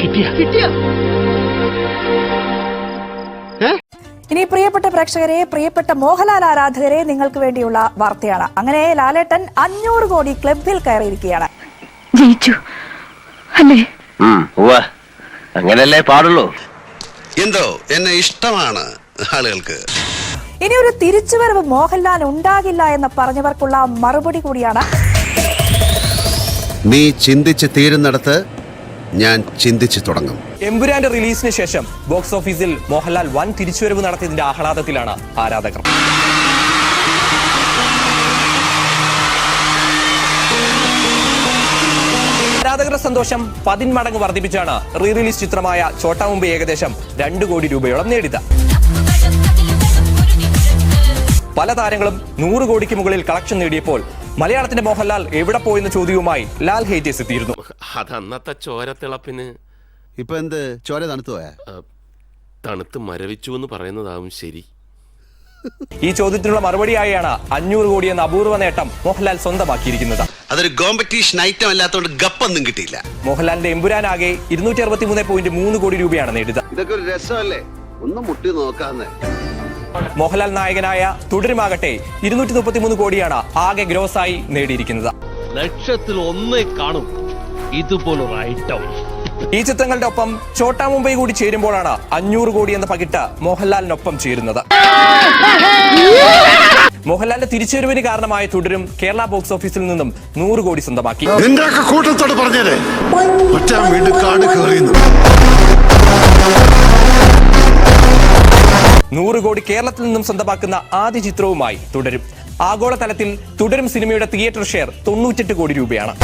കിട്ടിയാ. കിട്ടിയ. ഇനി പ്രിയപ്പെട്ട പ്രേക്ഷകരെ പ്രിയപ്പെട്ട മോഹൻലാൽ ആരാധകരെ നിങ്ങൾക്ക് വേണ്ടിയുള്ള വാർത്തയാണ്. അങ്ങനെ ലാലേട്ടൻ അഞ്ഞൂറ് കോടി ക്ലബിൽ കയറിയിരിക്കുകയാണ്. ജയിച്ചു. അല്ലേ? അങ്ങനല്ലേ പാടുള്ളൂ. എന്തോ എന്നെ ഇഷ്ടമാണ് ആളുകൾക്ക്. ഇനി ഒരു തിരിച്ചുവരവ് മോഹൻലാൽ ഉണ്ടാകില്ല എന്ന് പറഞ്ഞവർക്കുള്ള മറുപടി കൂടിയാണ്. നീ ചിന്തിച്ച് തീരുന്നിടത്ത് ഞാൻ ചിന്തിച്ചു തുടങ്ങും. എമ്പുരാന്റെ റിലീസിന് ശേഷം ബോക്സ് ഓഫീസിൽ മോഹൻലാൽ വൻ തിരിച്ചുവരവ് നടത്തിയതിന്റെ ആഹ്ലാദത്തിലാണ് ആരാധകർ. ആരാധകരുടെ സന്തോഷം പതിന്മടങ്ങ് വർദ്ധിപ്പിച്ചാണ് റീ റിലീസ് ചിത്രമായ ചോട്ടാ മുമ്പ് ഏകദേശം രണ്ട് കോടി രൂപയോളം നേടിയത്. പല താരങ്ങളും നൂറ് കോടിക്ക് മുകളിൽ കളക്ഷൻ നേടിയപ്പോൾ മലയാളത്തിന്റെ മോഹൻലാൽ എവിടെ പോയെന്ന ചോദ്യവുമായി ലാൽ ഹേറ്റേഴ്സ് എത്തിയിരുന്നു. അതന്നത്തെ ചോരത്തിളപ്പിന് ഇപ്പൊ എന്ത്? ചോര തണുത്തു പോയാ? തണുത്ത് മരവിച്ചു എന്ന് പറയുന്നതാവും ശരി. ഈ ചോദ്യത്തിനുള്ള മറുപടിയായാണ് അഞ്ഞൂറ് കോടി എന്ന അപൂർവ നേട്ടം മോഹൻലാൽ സ്വന്തമാക്കിയിരിക്കുന്നത്. അതൊരു കോമ്പറ്റീഷൻ ഐറ്റം അല്ലാത്തതുകൊണ്ട് ഗപ്പൊന്നും കിട്ടിയില്ല. മോഹൻലാലിന്റെ എമ്പുരാനാകെ ഇരുന്നൂറ്റി അറുപത്തി മൂന്ന് പോയിന്റ് മൂന്ന് കോടി രൂപയാണ് നേടിയത്. ഇതൊക്കെ ഒരു രസമല്ലേ? ഒന്ന് മുട്ടി നോക്കാന്നേ. മോഹൻലാൽ നായകനായ തുടരുമാകട്ടെ ഇരുന്നൂറ്റി മുപ്പത്തി മൂന്ന് കോടിയാണ് ആകെ ഗ്രോസായി നേടിയിരിക്കുന്നത്. ലക്ഷത്തിൽ ഒന്നേ കാണും. ഇതുപോലൊരു ഐറ്റം ഈ ചിത്രങ്ങളുടെ ഒപ്പം ചോട്ടാ മുംബൈ കൂടി ചേരുമ്പോഴാണ് അഞ്ഞൂറ് കോടി എന്ന പകിട്ട മോഹൻലാലിനൊപ്പം ചേരുന്നത്. മോഹൻലാലിന്റെ തിരിച്ചുവരവിന് കാരണമായ തുടരും കേരള ബോക്സ് ഓഫീസിൽ നിന്നും നൂറ് കോടി സ്വന്തമാക്കി. കൂട്ടത്തോട് കാട് കയറിയുന്നു. നൂറ് കോടി കേരളത്തിൽ നിന്നും സ്വന്തമാക്കുന്ന ആദ്യ ചിത്രവുമായി തുടരും. ആഗോളതലത്തിൽ തുടരും സിനിമയുടെ തിയേറ്റർ ഷെയർ തൊണ്ണൂറ്റെട്ട് കോടി രൂപയാണ്.